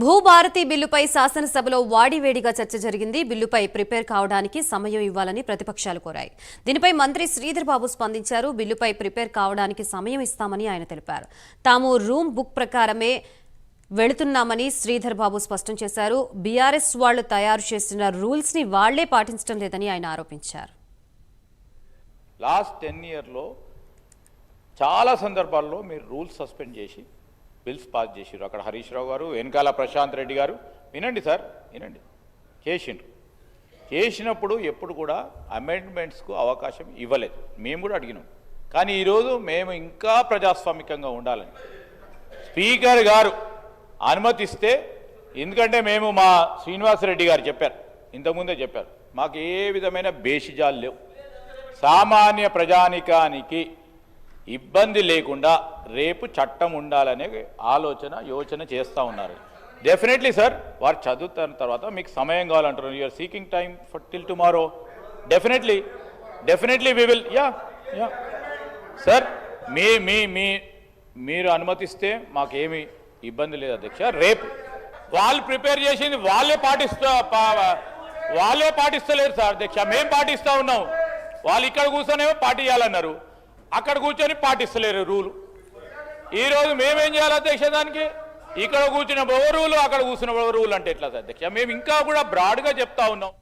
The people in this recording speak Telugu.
భూభారతి బిల్లుపై శాసనసభలో వాడివేడిగా చర్చ జరిగింది. బిల్లుపై ప్రిపేర్ కావడానికి సమయం ఇవ్వాలని ప్రతిపక్షాలు కోరాయి. దీనిపై మంత్రి శ్రీధర్ బాబు స్పందించారు. బిల్లుపై ప్రిపేర్ కావడానికి సమయం ఇస్తామని ఆయన తెలిపారు. తాము రూమ్ బుక్ ప్రకారమే వెళుతున్నామని శ్రీధర్ బాబు స్పష్టం చేశారు. బీఆర్ఎస్ వాళ్ళు తయారు చేసిన రూల్స్ని వాళ్ళే పాటించడం లేదని ఆయన ఆరోపించారు. లాస్ట్ టెన్ ఇయర్లో చాలా సందర్భాల్లో మీరు రూల్స్ సస్పెండ్ చేసి బిల్స్ పాస్ చేసిర్రు. అక్కడ హరీష్ రావు గారు వెనకాల ప్రశాంత్ రెడ్డి గారు. వినండి సార్ వినండి. చేసిండ్రు. చేసినప్పుడు ఎప్పుడు కూడా అమెండ్మెంట్స్కు అవకాశం ఇవ్వలేదు. మేము కూడా అడిగినాం. కానీ ఈరోజు మేము ఇంకా ప్రజాస్వామికంగా ఉండాలని. స్పీకర్ గారు అనుమతిస్తే ఎందుకంటే మేము మా శ్రీనివాసరెడ్డి గారు చెప్పారు. ఇంతకుముందే చెప్పారు. మాకు ఏ విధమైన బేషిజాలు లేవు. సామాన్య ప్రజానికానికి ఇబ్బంది లేకుండా రేపు చట్టం ఉండాలనే ఆలోచన యోచన చేస్తూ ఉన్నారు. డెఫినెట్లీ సార్ వారు చదువుతున్న తర్వాత మీకు సమయం కావాలంటారు you're seeking time for till tomorrow definitely definitely we will ya ya sir మీ మీ మీ మీరు అనుమతిస్తే మాకేమి ఇబ్బంది లేదు అధ్యక్ష. రేపు వాళ్ళు ప్రిపేర్ చేసింది వాళ్ళే పాటిస్తా పా- వాళ్ళే పాటిస్తలేరు సార్ అధ్యక్ష. మేము పాటిస్తా ఉన్నాం. వాళ్ళు ఇక్కడ కూర్చొనేమో పాటియాలన్నారు అక్కడ కూర్చొని పాటిస్తలేరు రూలు. ఈరోజు మేమేం చేయాలి అధ్యక్ష దానికి? ఇక్కడ కూర్చున్న రూలు అక్కడ కూర్చున్న రూలు అంటే ఎట్లా అధ్యక్ష? మేము ఇంకా కూడా బ్రాడ్గా చెప్తా ఉన్నాం.